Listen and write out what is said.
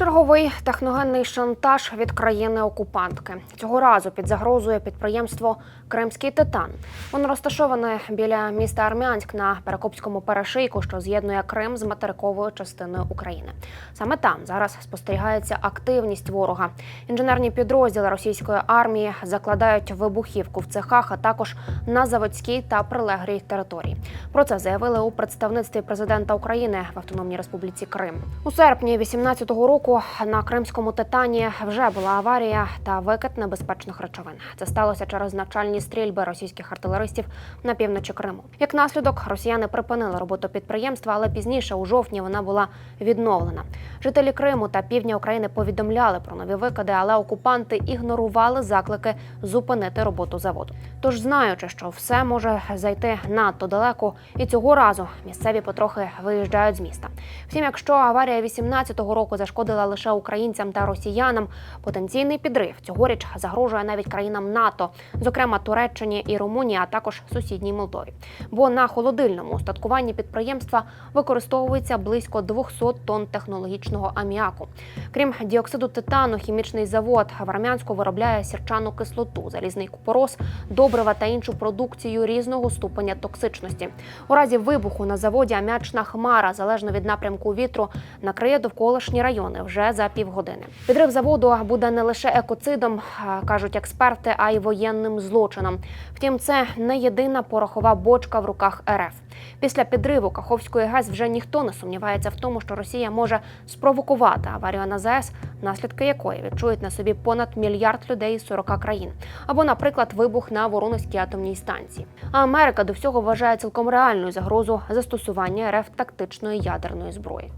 Черговий техногенний шантаж від країни-окупантки. Цього разу під загрозою підприємство Кримський Титан. Воно розташоване біля міста Армянськ на Перекопському перешийку, що з'єднує Крим з материковою частиною України. Саме там зараз спостерігається активність ворога. Інженерні підрозділи російської армії закладають вибухівку в цехах, а також на заводській та прилеглій території. Про це заявили у представництві президента України в Автономній Республіці Крим. У серпні 18-го року на Кримському Титані вже була аварія та викид небезпечних речовин. Це сталося через навчальні стрільби російських артилеристів на півночі Криму. Як наслідок, росіяни припинили роботу підприємства, але пізніше, у жовтні, вона була відновлена. Жителі Криму та півдня України повідомляли про нові викиди, але окупанти ігнорували заклики зупинити роботу заводу. Тож, знаючи, що все може зайти надто далеко, і цього разу місцеві потрохи виїжджають з міста. Втім, якщо аварія 18-го року зашкодила лише українцям та росіянам, потенційний підрив цьогоріч загрожує навіть країнам НАТО, зокрема Туреччині і Румунії, а також сусідній Молдові. Бо на холодильному устаткуванні підприємства використовується близько 200 тонн технологічного аміаку. Крім діоксиду титану, хімічний завод в Армянську виробляє сірчану кислоту, залізний купорос, добрива та іншу продукцію різного ступеня токсичності. У разі вибуху на заводі аміачна хмара, залежно від напрямку вітру, накриє довколишні райони вже за півгодини. Підрив заводу буде не лише екоцидом, кажуть експерти, а й воєнним злочином. Втім, це не єдина порохова бочка в руках РФ. Після підриву Каховської ГЕС вже ніхто не сумнівається в тому, що Росія може спровокувати аварію на ЗАЕС, наслідки якої відчують на собі понад мільярд людей із 40 країн, або, наприклад, вибух на Воронезькій атомній станції. А Америка до всього вважає цілком реальною загрозу застосування РФ тактичної ядерної зброї.